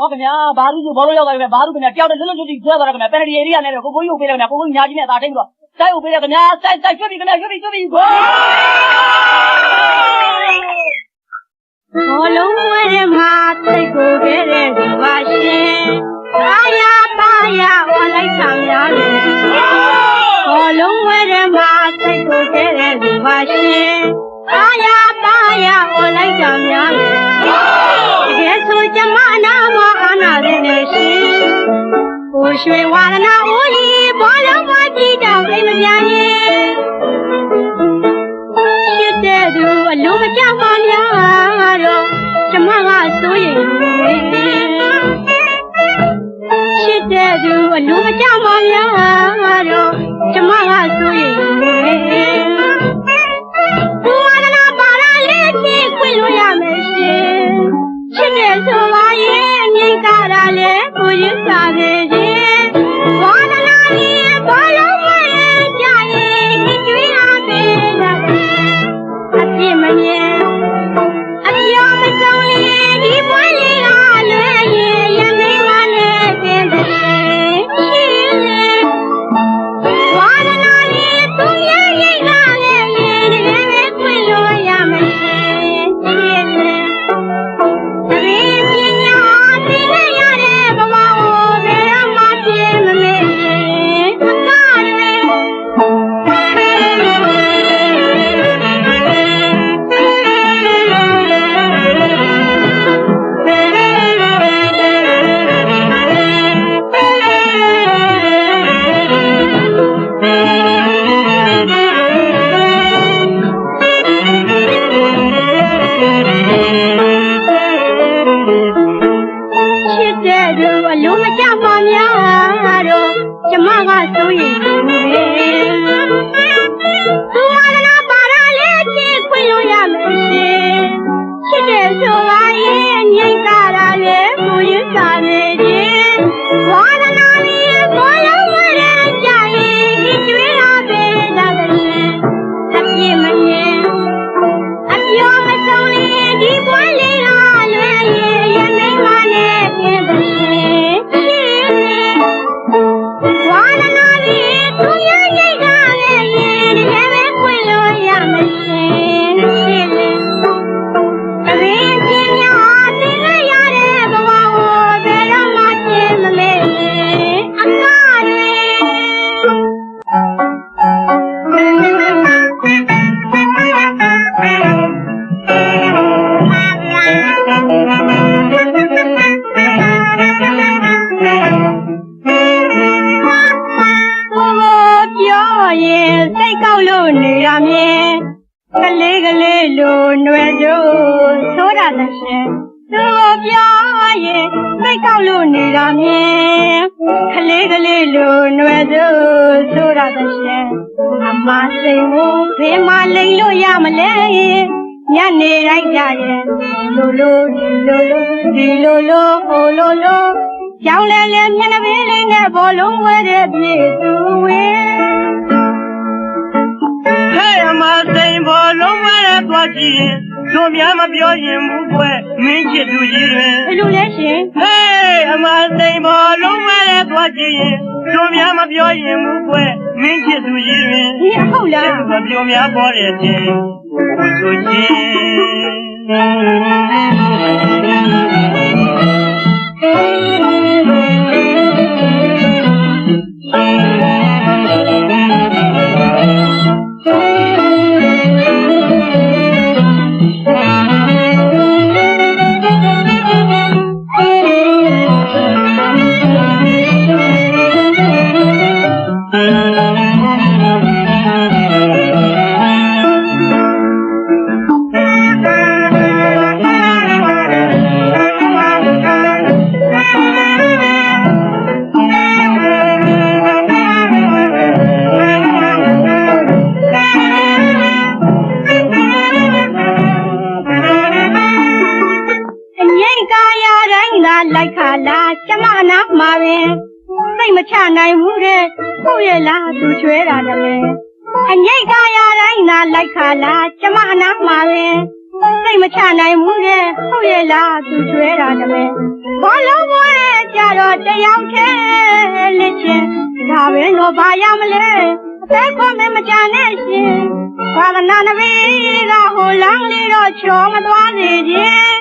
ဟုတ်ခင်ဗျာဘာလို့ဘောလို့ရောက်သွားပြီဘာလို့ခင်ဗျာတယောက်တည်းလွတ်လွတ်ကြည့်ဆွဲသွားတာခင်ဗျာပန်ရီအေရီးနဲ့ကိုကိုကြီးကိုပေးတယ်ခင်ဗျာကိုကိုကြီးညာကြီးနဲ့အသာထိတ်ပြီးတော့စိုက်ကိုပေးတယ်ခင်ဗျာစိုက်စိုက်ရွှေ့ပြီခင်ဗျာရွှေ့ပြီရွှေ့ပြီဂိုးဘောလုံးဝဲတဲ့မှာစိတ်ကိုခဲ့တဲ့ဒီပါရှင်ပါရပါရဝလိုက်ဆောင်ရတယ်ဘောလုံးဝဲတဲ့မှာစိတ်ကိုခဲ့တဲ့ဒီပါရှင်ပါရပါရဝလိုက်ဆောင်ရတယ်တ ကယ်ဆိုကျမနာမအာနာရနေရှင်ကိုရွှေဝါဒနာဦးကြီးဘောလုံးမကြည့်တော့အိမ်မပြန်ရင်ရှစ်တဲ့သူအလုံးမကြပါများတော့ကျမကစိုးရိမ်ရှစ်တဲ့သူအလုံးမကြပါများ လို့နေရမင်းကလေးကလေးလိုနွယ်တို့သိုးတာတရှင်သူပြရဲ့မိတ်ကောက်လို့နေရမင်းကလေးကလေးလိုနွယ်တို့သိုးတာတရှင်အမစိမ်ကိုဖေးမလိန်လို့ရမလဲညနေလိုက်ကြရဲ့လိုလိုဒီလိုလိုဒီလိုလိုဟိုလိုလိုကြောင်လဲလဲမျက်နှာပင်လေးနဲ့ဘောလုံးဝဲတဲ့ပြေသူဝဲ ရင်တို့များမပြောရင်ဘူးကွမင်းချစ်သူကြီးတွင်ဘယ်လိုလဲရှင်ဟဲ့အမစိန်ဘောလုံးဝဲတဲ့သွားကြည့်ရင်တို့များမပြောရင်ဘူးကွမင်းချစ်သူကြီးတွင်ဒီအဟုတ်လားမပြောများပေါ်တဲ့တင်ကိုဆိုအ ပင်စိတ်မချနိုင်ဘူးတဲ့ဟုတ်ရဲ့လားသူချွဲတာတည်းအငိတ်ကာရတိုင်းသာလိုက်ခါလားကျမနာမှာပင်စိတ်မချနိုင်ဘူးတဲ့ဟုတ်ရဲ့လားသူကျွဲတာတည်းဘောလုံးဝတော့တယောက်ထဲလစ်ချင်းဒါပဲတော့ဘာရမလဲအသက်ခွန်မမကြနဲ့ရှင်သာသနာနဗီကဟိုလမ်းလေးတော့ချောမသွားစေခြင်း